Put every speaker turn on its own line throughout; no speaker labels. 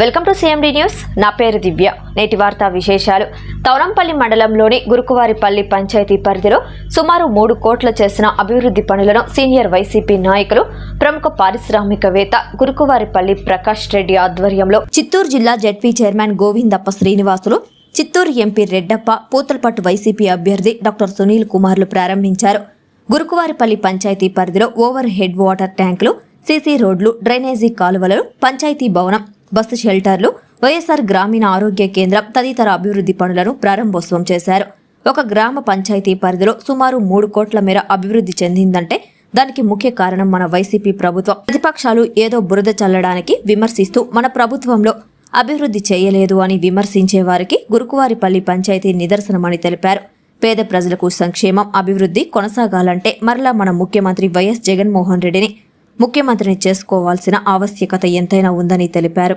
Welcome to CMD news నా పేరు దివ్య. నేటి వార్తా విశేషాలు. తౌరంపల్లి మండలంలోని గురుకువారిపల్లి పంచాయతీ పరిధిలో సుమారు మూడు కోట్ల చేసిన అభివృద్ధి పనులను సీనియర్ వైసీపీ నాయకులు ప్రముఖ పారిశ్రామికవేత్త గురుకువారిపల్లి ప్రకాష్ రెడ్డి ఆధ్వర్యంలో చిత్తూరు జిల్లా ZP chairman Govindappa Srinivasulu Chittoor MP Reddappa Puthalapattu YCP అభ్యర్థి డాక్టర్ సునీల్ కుమార్లు ప్రారంభించారు. గురుకువారిపల్లి పంచాయతీ పరిధిలో ఓవర్ హెడ్ వాటర్ ట్యాంకులు సీసీ రోడ్లు డ్రైనేజీ కాలువలు పంచాయతీ భవనం బస్సు షెల్టర్లు వైఎస్ఆర్ గ్రామీణ ఆరోగ్య కేంద్రం తదితర అభివృద్ధి పనులను ప్రారంభోత్సవం చేశారు. ఒక గ్రామ పంచాయతీ పరిధిలో సుమారు మూడు కోట్ల మేర అభివృద్ధి చెందిందంటే దానికి ముఖ్య కారణం మన వైసీపీ ప్రభుత్వం. ప్రతిపక్షాలు ఏదో బురద చల్లడానికి విమర్శిస్తూ మన ప్రభుత్వంలో అభివృద్ధి చేయలేదు అని విమర్శించే వారికి గురుకువారిపల్లి పంచాయతీ నిదర్శనమని తెలిపారు. పేద ప్రజలకు సంక్షేమం అభివృద్ధి కొనసాగాలంటే మరలా మన ముఖ్యమంత్రి వైఎస్ జగన్మోహన్ రెడ్డిని ముఖ్యమంత్రిని చేసుకోవాల్సిన ఆవశ్యకత ఎంతైనా ఉందని తెలిపారు.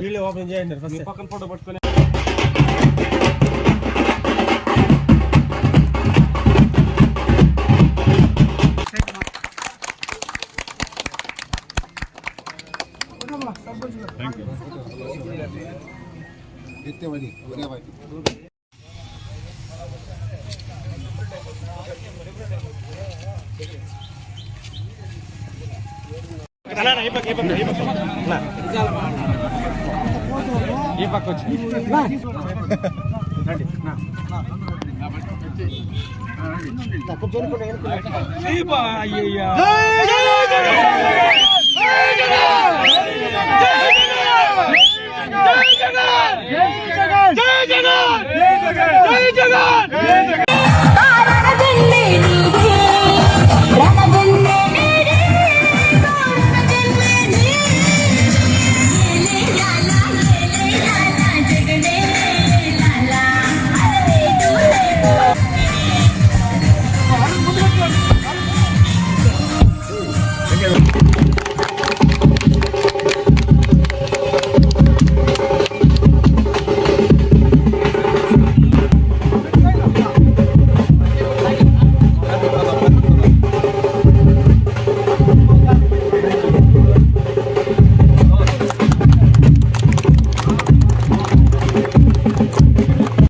వీళ్ళు ఓపెన్ చేయండి ఫస్ట్ పక్కన ఫోటో పట్టుకొని. ఈ పక్క, ఈ పక్క, ఈ పక్క. వచ్చి అయ్యయ్యా.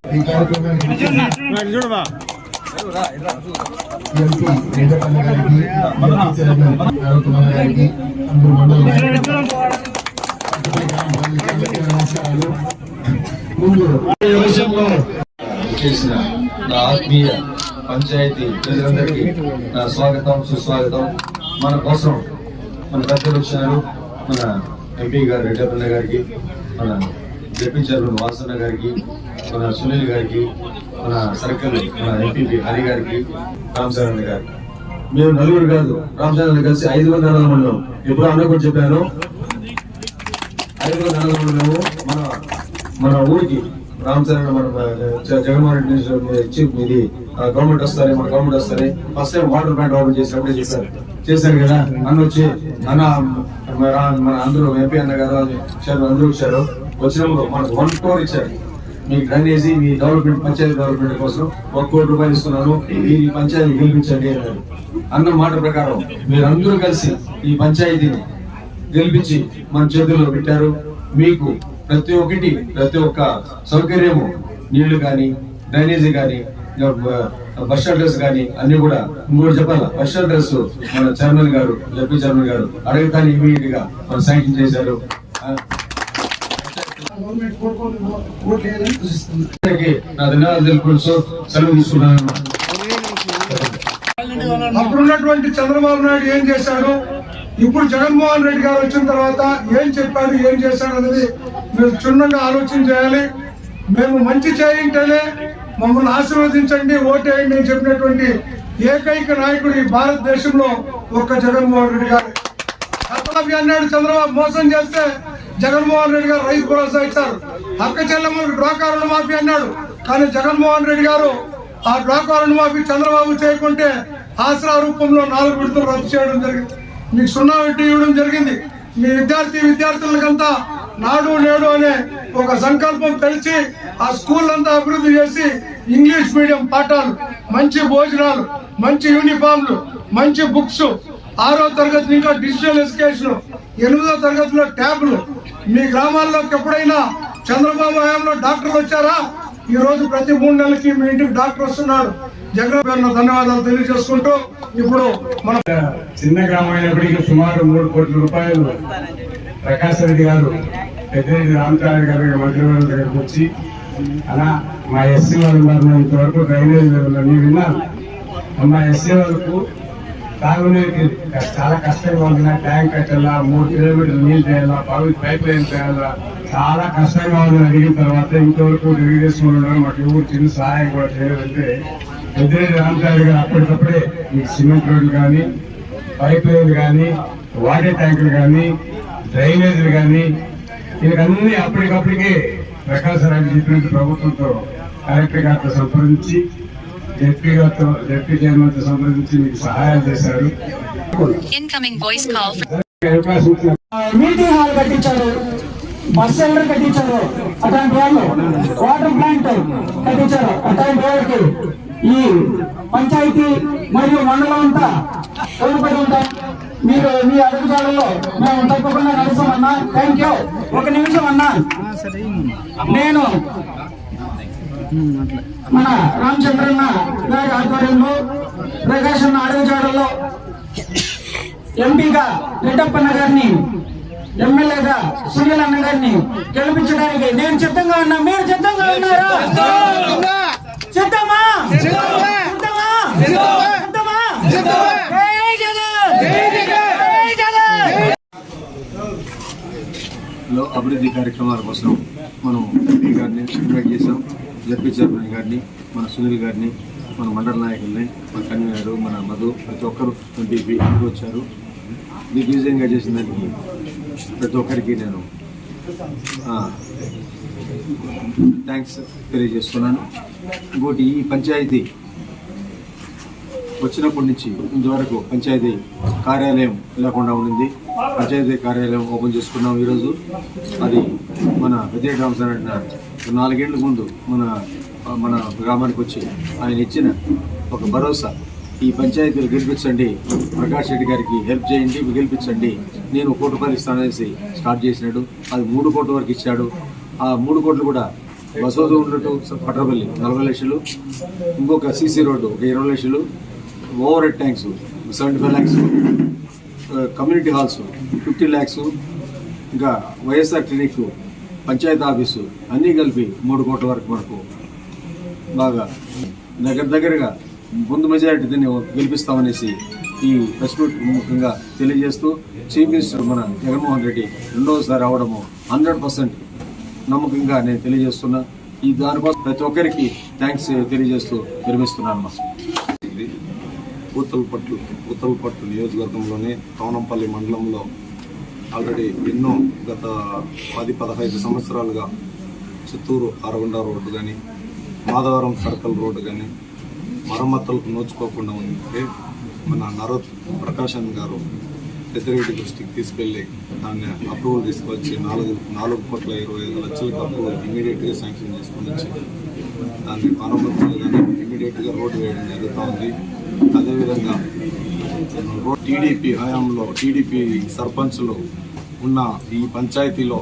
ఈ కార్యక్రమానికి
రండి, చూడమా
ఎంపీ గారికి గారికి అందరూ మండల నమస్కారాలు ముందు
చేసిన నా ఆత్మీయ పంచాయతీ ప్రజలందరికీ నా స్వాగతం సుస్వాగతం మన కోసం మన పెద్దలు వచ్చారు మన ఎంపీ గారు రెడ్డప్పన్న గారికి మన డిప్యూటీ వాసన్న గారికి మన సునీల్ గారికి మన సర్కిల్ మన ఎంపీ హరి గారికి రామచరణ్ గారికి. మేము నలుగురు కాదు రామచరణ్ కలిసి ఐదు మంది ఎప్పుడు అన్న కూడా చెప్పాను. ఐదు వందల నలభై మంది మన మన ఊరికి రామచరణ్ మన జగన్మోహన్ రెడ్డి చీఫ్ ఇది గవర్నమెంట్ వస్తారే మన government వస్తారే. First time water plant open చేసినప్పుడే చేశారు చేశారు కదా? అన్న వచ్చి అన్న మన మన అందరూ ఎంపీ అన్న గారు వచ్చారు అందరూ వచ్చారు వచ్చినప్పుడు మనకు వన్ క్రోర్ ఇచ్చారు. మీ డ్రైనేజీ మీ డెవలప్మెంట్ పంచాయతీ డెవలప్మెంట్ కోసం ఒక కోటి రూపాయలు ఇస్తున్నాను. ఈ పంచాయతీ గెలిపించండి అన్నారు. అన్న మాట ప్రకారం మీరందరూ కలిసి ఈ పంచాయతీని గెలిపించి మన చేతుల్లో పెట్టారు. మీకు ప్రతి ఒక్కటి ప్రతి ఒక్క సౌకర్యము నీళ్ళు కానీ డ్రైనేజీ కానీ బస్ షెల్టర్స్ కానీ అన్ని కూడా ఇంకోటి చెప్పాలా? బస్ షెల్టర్స్ మన చైర్మన్ గారు జడ్పీ చైర్మన్ గారు అడగతానే ఇమీడియట్గా మన శాంక్షన్ చేశారు. నా ధన్యవాదాలు తెలుపుకుంటూ సెలవు తీసుకున్నాను
అప్పుడున్నటువంటి చంద్రబాబు నాయుడు ఏం చేశాడు? ఇప్పుడు జగన్మోహన్ రెడ్డి గారు వచ్చిన తర్వాత ఏం చెప్పాడు ఏం చేశాడు అనేది మీరు క్షుణ్ణంగా ఆలోచన చేయాలి. మేము మంచి చేయింటేనే మమ్మల్ని ఆశీర్వదించండి ఓటేయండి అని చెప్పినటువంటి ఏకైక నాయకుడు ఈ భారతదేశంలో ఒక్క జగన్మోహన్ రెడ్డి గారు. గతమాఫీ అన్నాడు చంద్రబాబు మోసం చేస్తే జగన్మోహన్ రెడ్డి గారు రైతు భరోసా ఇచ్చారు. అక్క చెల్లెమ్మలకు డ్వాకా రుణమాఫీ అన్నాడు. కానీ జగన్మోహన్ రెడ్డి గారు ఆ డ్వాకా రుణమాఫీ చంద్రబాబు చేయకుంటే ఆసరా రూపంలో నాలుగు విడతలు రద్దు చేయడం జరిగింది. మీకు సున్నా వడ్డీ ఇవ్వడం జరిగింది. మీ విద్యార్థి విద్యార్థులకంతా నాడు నేడు అనే ఒక సంకల్పం తెలిసి ఆ స్కూల్ అంతా అభివృద్ధి చేసి ఇంగ్లీష్ మీడియం పాఠాలు మంచి భోజనాలు మంచి యూనిఫామ్లు మంచి బుక్స్ ఆరో తరగతి ఇంకా డిజిటల్ ఎడ్యుకేషన్ ఎనిమిదో తరగతిలో ట్యాబ్లు. మీ గ్రామాల్లోకి ఎప్పుడైనా చంద్రబాబు హయాంలో డాక్టర్లు వచ్చారా? ఈ రోజు ప్రతి మూడు నెలలకి మీ ఇంటికి డాక్టర్ వస్తున్నాడు జగన్ ధన్యవాదాలు తెలియజేసుకుంటూ ఇప్పుడు మన
చిన్న గ్రామైనప్పటికీ సుమారు మూడు కోట్ల రూపాయలు ప్రకాశ్ రెడ్డి గారు పెద్దిరెడ్డి రామచారి గారి మంత్రివర్గం దగ్గరకు వచ్చి అలా మా ఎస్సీ వాళ్ళు ఇంతవరకు డ్రైనేజ్ నీ విన్నాను మా ఎస్సీ వాళ్ళకు తాగునీరుకి చాలా కష్టంగా ఉంది. ట్యాంక్ కట్టాలా మూడు కిలోమీటర్లు నీళ్ళు చేయాలా బావి పైప్ లైన్ చేయాలా చాలా కష్టంగా ఉంది. అడిగిన తర్వాత ఇంతవరకు తెలుగుదేశం ఉండడం మాకు ఎవరు చిన్న సహాయం కూడా చేయలేదంటే పెద్దిరెడ్డి రామచారి గారు అప్పటికప్పుడే ఈ సిమెంట్ రోడ్లు కానీ పైప్ లైన్లు కానీ వాటర్ ట్యాంకులు కానీ డ్రైనేజీలు కానీ ఇవన్నీ అప్పటికప్పటికే ప్రకాశ్ రాజు చెప్పినట్టు ప్రభుత్వంతో కలెక్టర్ గారితో సంప్రదించి జడ్పీ గారితో జడ్పీ చైర్మన్తో సంప్రదించి మీకు సహాయం చేశారు.
మీటింగ్ హాల్ కట్టించారు. బస్ సెంటర్ కట్టించారు. అట్లాంటి వాళ్ళు. వాటర్ ప్లాంట్ కట్టించారు. అట్లాంటి వాళ్ళకి ఈ పంచాయతీ మరియు మండలం అంతా తోడ్పడి ఉంటాం మీరు మీ అడుగుజాడల్లో మేము తప్పకుండా నడుస్తామన్నా థ్యాంక్ యూ ఒక నిమిషం అన్నా. నేను మన రామచంద్రన్న గారి ఆధ్వర్యంలో ప్రకాశ్ అన్న అడుగుజాడల్లో ఎంపీగా రెడ్డప్పన్న గారిని ఎమ్మెల్యేగా సునీల్ అన్న గారిని గెలిపించడానికి నేను సిద్ధంగా ఉన్నా. మీరు సిద్ధంగా ఉన్నారా? సిద్ధమా?
అభివృద్ధి కార్యక్రమాల కోసం మనం ఎంపీ గారిని ఇన్వైట్ చేసాం జడ్పీ చైర్మన్ గారిని మన సునీల్ గారిని మన మండల నాయకుల్ని మన కన్వీనర్ మన మధు ప్రతి ఒక్కరు ఎంపీపీ అందరూ వచ్చారు. దిగ్విజయంగా చేసిన దానికి ప్రతి ఒక్కరికి నేను థ్యాంక్స్ తెలియజేస్తున్నాను. ఇంకోటి ఈ పంచాయతీ వచ్చినప్పటి నుంచి ఇంతవరకు పంచాయతీ కార్యాలయం లేకుండా ఉండింది. పంచాయతీ కార్యాలయం ఓపెన్ చేసుకున్నాం ఈరోజు. అది మన విజయ రామచంద్ర నాలుగేళ్ళ ముందు మన మన గ్రామానికి వచ్చి ఆయన ఇచ్చిన ఒక భరోసా. ఈ పంచాయతీలు గెలిపించండి ప్రకాష్ రెడ్డి గారికి హెల్ప్ చేయండి గెలిపించండి. నేను కోటి రూపాయలు ఇస్తాననేసి స్టార్ట్ చేసినాడు. అది మూడు కోట్ల వరకు ఇచ్చాడు. ఆ మూడు కోట్లు కూడా బసోదు ఉన్నట్టు పట్రపల్లి నలభై లక్షలు. ఇంకొక సీసీ రోడ్డు ఒక ఇరవై లక్షలు. Overhead tanks seventy five lakhs. Community halls fifty lakhs ఇంకా వైఎస్ఆర్ క్లినిక్ పంచాయతీ ఆఫీసు అన్నీ కలిపి మూడు కోట్ల వరకు మనకు బాగా దగ్గర దగ్గరగా ముందు మెజారిటీ దీన్ని గెలిపిస్తామనేసి ఈ ప్రెస్ మీట్ ముఖ్యంగా తెలియజేస్తూ చీఫ్ మినిస్టర్ మన జగన్మోహన్ రెడ్డి రెండవసారి అవడము హండ్రెడ్ పర్సెంట్ నమ్మకంగా నేను తెలియజేస్తున్నా. ఈ దానికోసం ప్రతి ఒక్కరికి థ్యాంక్స్ తెలియజేస్తూ విరమిస్తున్నాను. మా
పూతలపట్టు పూతలపట్టు నియోజకవర్గంలోని తోనంపల్లి మండలంలో ఆల్రెడీ ఎన్నో గత పది పదహైదు సంవత్సరాలుగా చిత్తూరు అరగొండ రోడ్డు కానీ మాధవరం సర్కిల్ రోడ్డు కానీ మరమ్మతులకు నోచుకోకుండా ఉంటే మన నరోత్ ప్రకాశన్ గారు పెద్దరెడ్డి దృష్టికి తీసుకెళ్ళి దాన్ని అప్రూవల్ తీసుకొచ్చి నాలుగు నాలుగు కోట్ల ఇరవై ఐదు లక్షలకు అప్రూవల్ ఇమీడియట్గా శాంక్షన్ చేసుకుని వచ్చి దాన్ని మరమ్మతులు కానీ ఇమీడియట్గా రోడ్డు వేయడం జరుగుతూ ఉంది. అదేవిధంగా టీడీపీ హయాంలో టీడీపీ సర్పంచ్లు ఉన్న ఈ పంచాయతీలో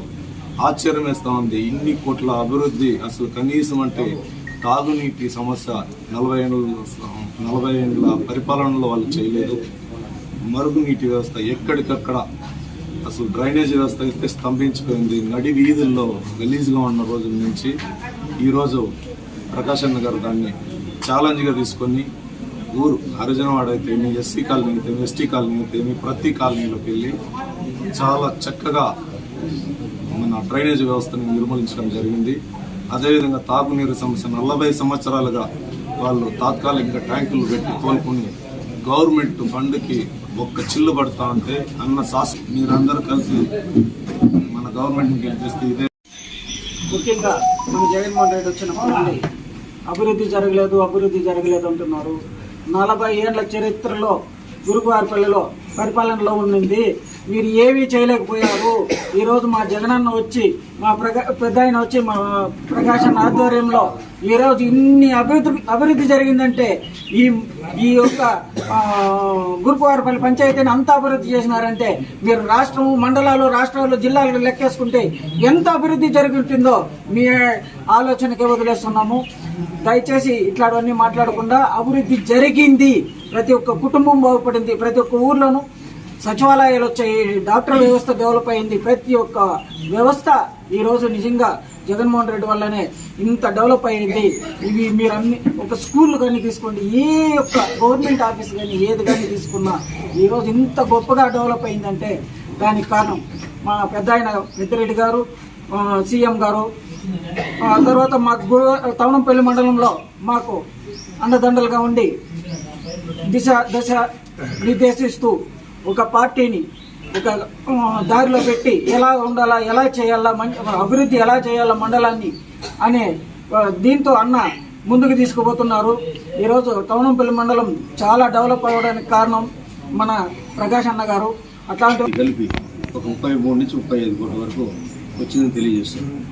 ఆశ్చర్యం వేస్తూ ఉంది ఇన్ని కోట్ల అభివృద్ధి అసలు కనీసం అంటే తాగునీటి సమస్య నలభై ఏళ్ళ నలభై ఏళ్ళ పరిపాలనలో వాళ్ళు చేయలేదు. మరుగునీటి వ్యవస్థ ఎక్కడికక్కడ అసలు డ్రైనేజ్ వ్యవస్థ అయితే స్తంభించిపోయింది. నడి వీధుల్లో గలీజ్గా ఉన్న రోజుల నుంచి ఈరోజు ప్రకాశన్న గారు దాన్ని ఛాలెంజ్గా తీసుకొని ఊరు. హరిజనవాడ అయితేమి ఎస్సీ కాలనీ అయితేమి ఎస్టీ కాలనీ అయితే ఏమి ప్రతి కాలనీలోకి వెళ్ళి చాలా చక్కగా మన డ్రైనేజ్ వ్యవస్థను నిర్మూలించడం జరిగింది. అదేవిధంగా తాగునీరు సమస్య నలభై సంవత్సరాలుగా వాళ్ళు తాత్కాలిక ట్యాంకులు పెట్టి కోలుకుని గవర్నమెంట్ ఫండ్కి ఒక్క చిల్లు పడతా ఉంటే అన్న సాస్ మీరందరూ కలిసి మన గవర్నమెంట్ని గెలిపిస్తే ఇదే
ముఖ్యంగా మన జగన్మోహన్ రెడ్డి వచ్చిన అభివృద్ధి జరగలేదు అభివృద్ధి జరగలేదు అంటున్నారు. నలభై ఏళ్ళ చరిత్రలో గురువారిపల్లిలో పరిపాలనలో ఉండింది. మీరు ఏమీ చేయలేకపోయారు. ఈరోజు మా జగనన్న వచ్చి మా ప్రగా పెద్ద ఆయన వచ్చి మా ప్రకాశం ఆధ్వర్యంలో ఈరోజు ఇన్ని అభివృద్ధి అభివృద్ధి జరిగిందంటే ఈ ఈ యొక్క ఆ, గురుకువారిపల్లి పంచాయతీని అంత అభివృద్ధి చేసినారంటే మీరు రాష్ట్రం మండలాలు రాష్ట్రాలు జిల్లాలు లెక్కేసుకుంటే ఎంత అభివృద్ధి జరుగుతుందో మీ ఆలోచనకి వదిలేస్తున్నాము. దయచేసి ఇట్లాంటివన్నీ మాట్లాడకుండా అభివృద్ధి జరిగింది. ప్రతి ఒక్క కుటుంబం బాగుపడింది. ప్రతి ఒక్క ఊర్లోనూ సచివాలయాలు వచ్చాయి డాక్టర్ వ్యవస్థ డెవలప్ అయింది. ప్రతి ఒక్క వ్యవస్థ ఈరోజు నిజంగా జగన్మోహన్ రెడ్డి వల్లనే ఇంత డెవలప్ అయింది. ఇవి మీరు అన్ని ఒక స్కూల్ కానీ తీసుకోండి ఏ ఒక్క గవర్నమెంట్ ఆఫీస్ కానీ ఏది కానీ తీసుకున్నా ఈరోజు ఇంత గొప్పగా డెవలప్ అయిందంటే దానికి కారణం మా పెద్ద ఆయన పెద్దిరెడ్డి గారు సీఎం గారు. ఆ తర్వాత మాకు తవనంపల్లి మండలంలో మాకు అండదండలుగా ఉండి దిశ దశ నిర్దేశిస్తూ ఒక పార్టీని ఒక దారిలో పెట్టి ఎలా ఉండాలా ఎలా చేయాలా మం- అభివృద్ధి ఎలా చేయాలా మండలాన్ని అనే దీంతో అన్న ముందుకు తీసుకుపోతున్నారు. ఈరోజు తవనంపల్లి మండలం చాలా డెవలప్ అవ్వడానికి కారణం మన ప్రకాష్ అన్న గారు. అట్లాంటి
కలిపి ఒక ముప్పై మూడు నుంచి ముప్పై ఐదు కోట్ల వరకు వచ్చిందని తెలియజేస్తున్నాను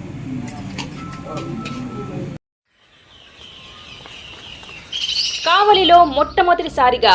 కావలిలో మొట్టమొదటిసారిగా